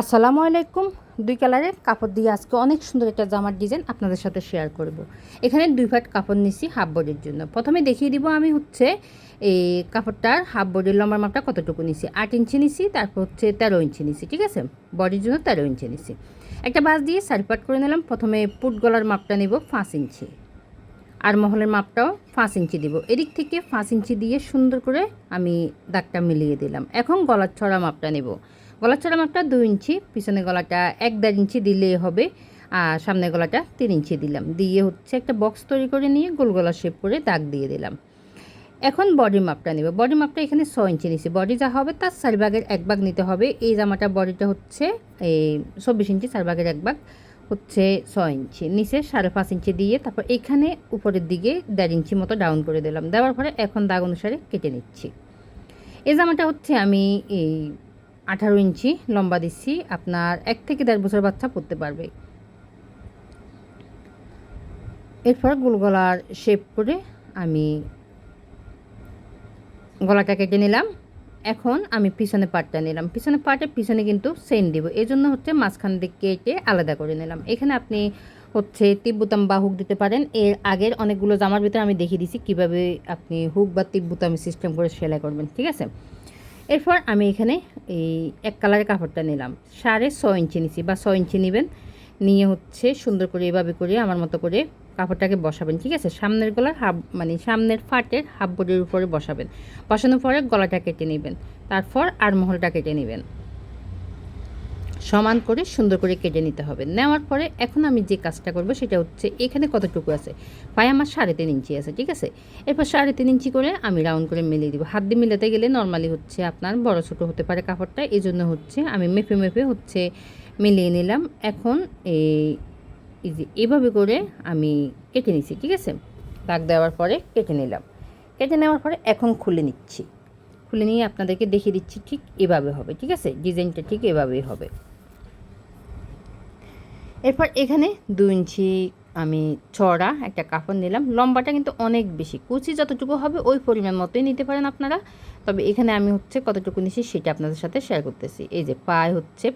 আসসালামু আলাইকুম। দুই কালারের কাপড় দিয়ে আজকে অনেক সুন্দর একটা জামার ডিজাইন আপনাদের সাথে শেয়ার করব। এখানে দুই ফাট কাপড় নিচ্ছি হাফ বডির জন্য। প্রথমে দেখিয়ে দিব আমি হচ্ছে এই কাপড়টার হাফ বডির লম্বার মাপটা কতটুকু নিছি। আট ইঞ্চি নিছি, তারপর হচ্ছে তেরো ইঞ্চি নিছি, ঠিক আছে? বডির জন্য তেরো ইঞ্চি নিছি। একটা বাস দিয়ে সারি পাট করে নিলাম। প্রথমে পুট গলার মাপটা নিব পাঁচ ইঞ্চি। আর মহলের মাপটাও পাঁচ ইঞ্চি দিব। এদিক থেকে পাঁচ ইঞ্চি দিয়ে সুন্দর করে আমি দাগটা মিলিয়ে দিলাম। এখন গলার ছড়া মাপটা নেব। গলার ছড়া মাপটা দুই ইঞ্চি, পিছনে গলাটা এক দেড় ইঞ্চি দিলেই হবে, আর সামনে গলাটা তিন ইঞ্চি দিলাম। দিয়ে হচ্ছে একটা বক্স তৈরি করে নিয়ে গোল গলা শেপ করে দাগ দিয়ে দিলাম। এখন বডি মাপটা নেব। বডি মাপটা এখানে ছ ইঞ্চি নিছি। বডি যা হবে তার চার ভাগের এক ভাগ নিতে হবে। এই জামাটা বডিটা হচ্ছে, এই চব্বিশ ইঞ্চি, চার ভাগের এক ভাগ হচ্ছে ছ ইঞ্চি। নিচে সাড়ে পাঁচ ইঞ্চি দিয়ে তারপর এখানে উপরের দিকে দেড় ইঞ্চি মতো ডাউন করে দিলাম। দেওয়ার পরে এখন দাগ অনুসারে কেটে নিচ্ছি। এই জামাটা হচ্ছে আমি এই আঠারো ইঞ্চি লম্বা দিচ্ছি, আপনার এক থেকে দেড় বছর বাচ্চা পরতে পারবে। এরপর গোল গলার শেপ করে আমি গলাটা কেটে নিলাম। এখন আমি পিছনে পাটটা নিলাম। পিছনে পাটে পিছনে কিন্তু সেন দিব। এই জন্য হচ্ছে মাঝখান দিকে কেটে আলাদা করে নিলাম। এখানে আপনি হচ্ছে তিব্বুতাম বা হুক দিতে পারেন। এর আগের অনেকগুলো জামার ভিতরে আমি দেখিয়ে দিছি কীভাবে আপনি হুক বা তিব্বুতাম সিস্টেম করে সেলাই করবেন, ঠিক আছে? এরপর আমি এখানে এই এক কালারের কাপড়টা নিলাম। সাড়ে ছ ইঞ্চি নিছি বা ছ ইঞ্চি নেবেন। নিয়ে হচ্ছে সুন্দর করে এভাবে করে আমার মতো করে কাপড়টাকে বসাবেন, ঠিক আছে? সামনের গলার হাফ মানে সামনের ফাটের হাফ বোর্ডের উপরে বসাবেন। বসানোর পরে গলাটা কেটে নেবেন। তারপর আর মহলটা কেটে নেবেন। সমান করে সুন্দর করে কেটে নিতে হবে। নেওয়ার পরে এখন আমি যে কাজটা করব সেটা হচ্ছে এখানে কতটুকু আছে? পায়ে আমার সাড়ে তিন ইঞ্চি আছে, ঠিক আছে? এরপর সাড়ে তিন ইঞ্চি করে আমি রাউন্ড করে মিলিয়ে দিব। হাত দিয়ে মেলাতে গেলে নর্মালি হচ্ছে আপনার বড় ছোট হতে পারে কাপড়টা এই জন্য হচ্ছে আমি মেপে মেপে হচ্ছে মিলিয়ে নিলাম। এখন এই যে এভাবে করে আমি কেটে নিচ্ছি ঠিক আছে? দাগ দেওয়ার পরে কেটে নিলাম। কেটে নেওয়ার পরে এখন খুলে নিচ্ছি। খুলে নিয়ে আপনাদেরকে দেখিয়ে দিচ্ছি ঠিক এভাবে হবে, ঠিক আছে? ডিজাইনটা ঠিক এভাবেই হবে। এরপর এখানে দু ইঞ্চি আমি ছড়া একটা কাপড় নিলাম। লম্বাটা কিন্তু অনেক বেশি। কুচি যতটুকু হবে ওই পরিমাণ মতোই নিতে পারেন আপনারা। তবে এখানে আমি হচ্ছে কতটুকু নিছি সেটা আপনাদের সাথে শেয়ার করতেছি। এই যে পায়ে হচ্ছে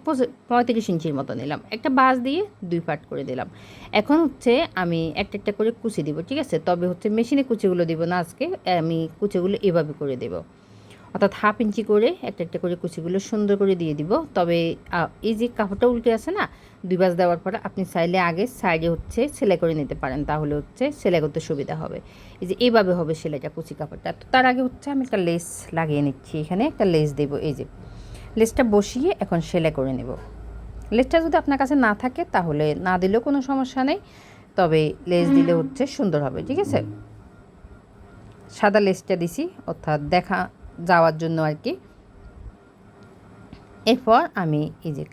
পঁয়ত্রিশ ইঞ্চির মতো নিলাম। একটা বাস দিয়ে দুই পাট করে দিলাম। এখন হচ্ছে আমি একটা একটা করে কুচি দিব, ঠিক আছে? তবে হচ্ছে মেশিনে কুচিগুলো দিব না আজকে। আমি কুচিগুলো এভাবে করে দেবো। অর্থাৎ হাফ ইঞ্চি করে একটা একটা করে কুচিগুলো সুন্দর করে দিয়ে দিব। তবে এই যে কাপড়টা উল্টে আছে না দুই বাজ দেওয়ার পরে আপনি চাইলে আগে সাইডে হচ্ছে সেলাই করে নিতে পারেন তাহলে হচ্ছে সেলাই করতে সুবিধা হবে। এই যে এইভাবে হবে সেলাইটা কুচি কাপড়টা। তো তার আগে হচ্ছে আমি একটা লেস লাগিয়ে নিচ্ছি এখানে একটা লেস দেবো এই যে। লেসটা বসিয়ে এখন সেলাই করে নেব। লেসটা যদি আপনার কাছে না থাকে তাহলে না দিলেও কোনো সমস্যা নেই তবে লেস দিলে হচ্ছে সুন্দর হবে ঠিক আছে? সাদা লেসটা দিছি অর্থাৎ দেখা যাওয়ার জন্য আর কি। এরপর আমি এই যে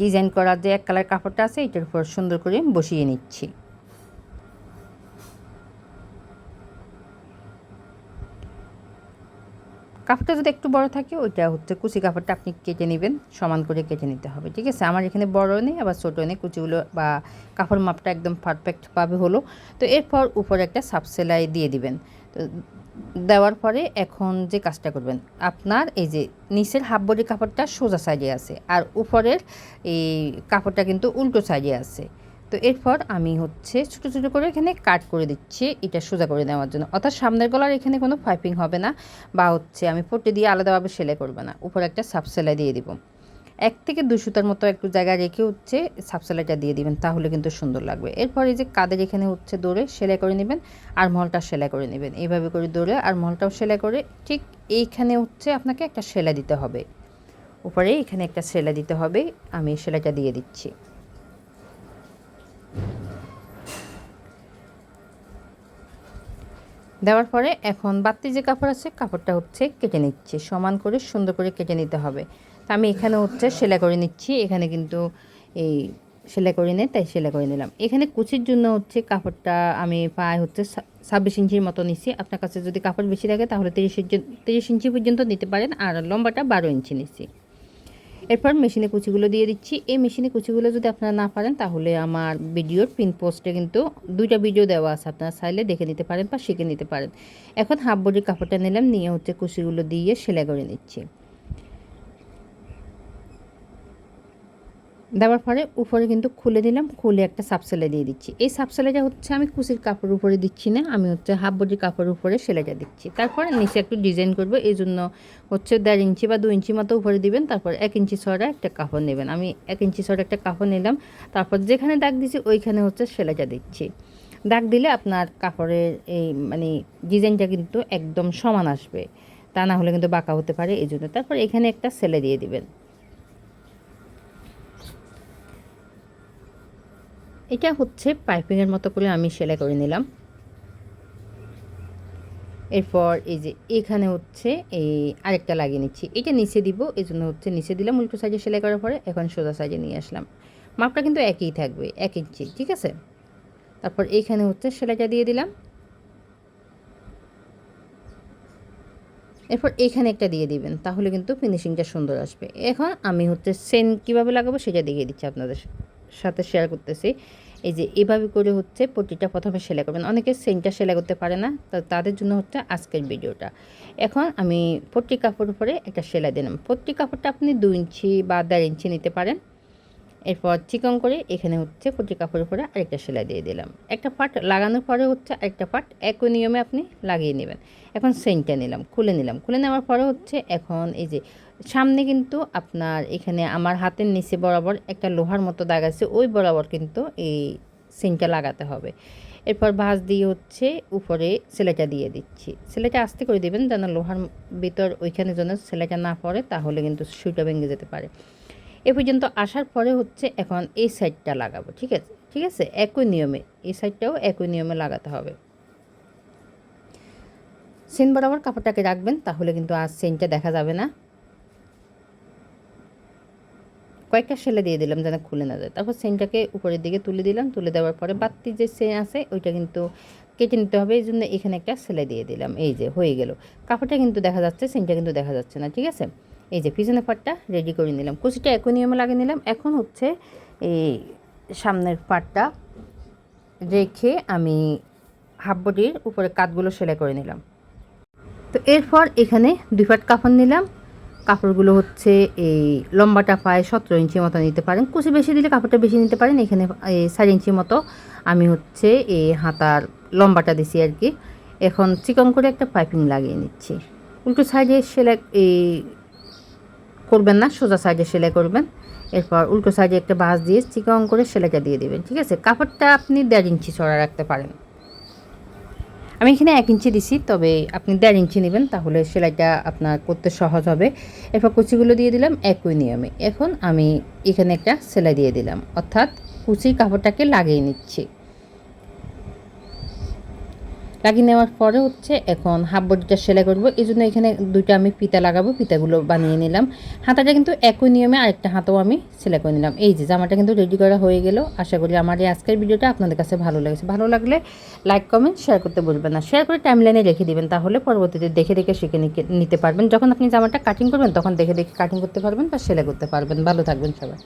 ডিজাইন করার যে এক কালার কাপড়টা আছে, এটার উপর সুন্দর করে বসিয়ে নিচ্ছি। কাপড়টা যদি একটু বড় থাকে, ওইটা হচ্ছে কুচি কাপড়টা আপনি কেটে নেবেন, সমান করে কেটে নিতে হবে, ঠিক আছে? আমার এখানে বড় নেই, আবার ছোটো নেই, কুচিগুলো বা কাপড় মাপটা একদম পারফেক্টভাবে হলো। তো এরপর উপরে একটা সাব সেলাই দিয়ে দিবেন। তো দেওয়ার পরে এখন যে কাজটা করবেন, আপনার এই যে নিচের হাফ বডি কাপড়টা সোজা সাইডে আছে আর উপরের এই কাপড়টা কিন্তু উল্টো সাইডে আছে। তো এরপর আমি হচ্ছে ছোটো ছোটো করে এখানে কাট করে দিচ্ছি, এটা সোজা করে নেওয়ার জন্য। অর্থাৎ সামনের গলার এখানে কোনো পাইপিং হবে না বা হচ্ছে আমি পট্টি দিয়ে আলাদাভাবে সেলাই করব না। উপরে একটা সাব সেলাই দিয়ে দিব। এক থেকে দুই সুতার মতো একটু জায়গা রেখে হচ্ছে সাবসেলাইটা দিয়ে দিবেন, তাহলে কিন্তু সুন্দর লাগবে। এরপর এই যে কাদের এখানে হচ্ছে দৌড়ে সেলাই করে নেবেন আর মহলটা সেলাই করে নেবেন। এইভাবে করে দৌড়ে আর মহলটাও সেলাই করে ঠিক এইখানে হচ্ছে আপনাকে একটা সেলাই দিতে হবে। উপরে এখানে একটা সেলাই দিতে হবে, আমি সেলাইটা দিয়ে দিচ্ছি। দেওয়ার পরে এখন বাড়তি যে কাপড় আছে, কাপড়টা হচ্ছে কেটে নিচ্ছে। সমান করে সুন্দর করে কেটে নিতে হবে। আমি এখানে হচ্ছে সেলাই করে নিচ্ছি। এখানে কিন্তু এই সেলাই করে নিয়ে তাই সেলাই করে নিলাম। এখানে কুচির জন্য হচ্ছে কাপড়টা আমি পায়ে হচ্ছে ছাব্বিশ ইঞ্চির মতো নিচ্ছি আপনার কাছে যদি কাপড় বেশি থাকে তাহলে তিরিশ ইঞ্চি তিরিশ ইঞ্চি পর্যন্ত নিতে পারেন আর লম্বাটা বারো ইঞ্চি নিচ্ছি এরপর মেশিনে কুচিগুলো দিয়ে দিচ্ছি। এই মেশিনে কুচিগুলো যদি আপনারা না পারেন তাহলে আমার ভিডিওর পিন পোস্টে কিন্তু দুইটা ভিডিও দেওয়া আছে। আপনারা চাইলে দেখে নিতে পারেন বা শিখে নিতে পারেন। এখন হাফ বডির কাপড়টা নিলাম, নিয়ে হচ্ছে কুচিগুলো দিয়ে সেলাই করে নিচ্ছি। দেওয়ার পরে উপরে কিন্তু খুলে দিলাম, খুলে একটা সাবসেলে দিয়ে দিচ্ছি। এই সাবসেলেটা হচ্ছে আমি কুচির কাপড় উপরে দিচ্ছি না, আমি হচ্ছে হাফ বডি কাপড় উপরে সেলাইটা দিচ্ছি। তারপরে নিচে একটু ডিজাইন করব এই জন্য হচ্ছে দেড় ইঞ্চি বা দু ইঞ্চি মতো উপরে দিবেন, তারপর এক ইঞ্চি ছড়া একটা কাপড় নেবেন। আমি এক ইঞ্চি ছড়া একটা কাপড় নিলাম, তারপর যেখানে দাগ দিচ্ছি ওইখানে হচ্ছে সেলাইটা দিচ্ছি। দাগ দিলে আপনার কাপড়ের এই মানে ডিজাইনটা কিন্তু একদম সমান আসবে, তা না হলে কিন্তু বাঁকা হতে পারে এই জন্য তারপর এখানে একটা সেলাই দিয়ে দিবেন। এটা হচ্ছে পাইপিংয়ের মতো করে আমি সেলাই করে নিলাম। এরপর এই যে এখানে হচ্ছে এই আরেকটা লাগিয়ে নিচ্ছি। এটা নিচে দিব এই জন্য হচ্ছে নিচে দিলাম, উল্টো সাইজে সেলাই করার পরে এখন সোজা সাইজে নিয়ে আসলাম। মাপটা কিন্তু একই থাকবে, এক ইঞ্চি, ঠিক আছে? তারপর এইখানে হচ্ছে সেলাইটা দিয়ে দিলাম। এরপর এখানে একটা দিয়ে দিবেন, তাহলে কিন্তু ফিনিশিংটা সুন্দর আসবে। এখন আমি হচ্ছে সেন কীভাবে লাগাবো সেটা দেখিয়ে দিচ্ছি আপনাদের। সাথে শেয়ার করতেছি। এই যে এভাবে করে হচ্ছে প্রতিটা প্রথমে সেলাই করবেন। অনেকে সেন্টার সেলাই করতে পারে না, তো তাদের জন্য হচ্ছে আজকের ভিডিওটা। এখন আমি পট্টি কাপড় উপরে একটা সেলাই দিলাম পট্টি কাপড়টা আপনি দু ইঞ্চি বা দেড় ইঞ্চি নিতে পারেন। এরপর চিকন করে এখানে হচ্ছে পট্টি কাপড়ের উপরে আরেকটা সেলাই দিয়ে দিলাম। একটা পার্ট লাগানোর পরে হচ্ছে আরেকটা পার্ট একই নিয়মে আপনি লাগিয়ে নেবেন। এখন সেন্টটা নিলাম, খুলে নিলাম। খুলে নেওয়ার পরে হচ্ছে এখন এই যে সামনে কিন্তু আপনার এখানে আমার হাতের নিচে বরাবর একটা লোহার মতো দাগ আছে, ওই বরাবর কিন্তু এই সেন্টটা লাগাতে হবে। এরপর ভাঁজ দিয়ে হচ্ছে উপরে সেলাইটা দিয়ে দিচ্ছি। সেলাইটা আস্তে করে দিবেন যেন লোহার ভিতর ওইখানে যেন সেলাইটা না পড়ে তাহলে কিন্তু সুইটা ভেঙে যেতে পারে। এ পর্যন্ত আসার পরে হচ্ছে এখন এই সাইডটা লাগাবো, ঠিক আছে? ঠিক আছে? একই নিয়মে, এই সাইডটাও একই নিয়মে লাগাতে হবে। সেন বরাবর কাপড়টাকে রাখবেন, তাহলে কিন্তু আর সেনটা দেখা যাবে না। কয়েকটা সেলে দিয়ে দিলাম যেন খুলে না যায়। তারপর সেনটাকে উপরের দিকে তুলে দিলাম, তুলে দেওয়ার পরে বাড়তি যে সেন আছে, ওইটা কিন্তু কেটে নিতে হবে। এই জন্য এখানে একটা সেলে দিয়ে দিলাম। এই যে, হয়ে গেল। কাপড়টা কিন্তু দেখা যাচ্ছে সেনটা কিন্তু দেখা যাচ্ছে না, ঠিক আছে? এই যে পিছনের পাটটা রেডি করে নিলাম। কুচিটা একই নিয়মে লাগিয়ে নিলাম। এখন হচ্ছে এই সামনের পাটটা রেখে আমি হাফ বডির উপরে কাতগুলো সেলাই করে নিলাম। তো এরপর এখানে দুই পাট কাপড় নিলাম। কাপড়গুলো হচ্ছে এই লম্বাটা পায় সতেরো ইঞ্চি মতো নিতে পারেন। কুচি বেশি দিলে কাপড়টা বেশি নিতে পারেন। এখানে এই চার ইঞ্চি মতো আমি হচ্ছে এই হাতার লম্বাটা দিছি আর কি। এখন চিকন করে একটা পাইপিং লাগিয়ে নিচ্ছি। উল্টো সাইডে সেলাই এই করবেন না, সোজা সাইডে সেলাই করবেন। এরপর উল্টো সাইডে একটা বাঁশ দিয়ে চিকন করে সেলাইটা দিয়ে দেবেন, ঠিক আছে? কাপড়টা আপনি দেড় ইঞ্চি ছড়া রাখতে পারেন। আমি এখানে এক ইঞ্চি দিছি, তবে আপনি দেড় ইঞ্চি নেবেন, তাহলে সেলাইটা আপনার করতে সহজ হবে। এরপর কুচিগুলো দিয়ে দিলাম একই নিয়মে। এখন আমি এখানে একটা সেলাই দিয়ে দিলাম, অর্থাৎ কুচির কাপড়টাকে লাগিয়ে নিচ্ছি। লাগিয়ে নেওয়ার পরে হচ্ছে এখন হাফ বডিটা সেলাই করব। এই জন্য এখানে দুইটা আমি পিতা লাগাবো, পিতাগুলো বানিয়ে নিলাম। হাতাটা কিন্তু একই নিয়মে আরেকটা হাতাও আমি সেলাই করে নিলাম। এই যে জামাটা কিন্তু রেডি করা হয়ে গেল। আশা করি আমার এই আজকের ভিডিওটা আপনাদের কাছে ভালো লেগেছে। ভালো লাগলে লাইক কমেন্ট শেয়ার করতে বলবেন না। শেয়ার করে টাইম লাইনে রেখে দিবেন, তাহলে পরবর্তীতে দেখে দেখে শিখে নিতে পারবেন। যখন আপনি জামাটা কাটিং করবেন, তখন দেখে দেখে কাটিং করতে পারবেন বা সেলাই করতে পারবেন। ভালো থাকবেন সবাই।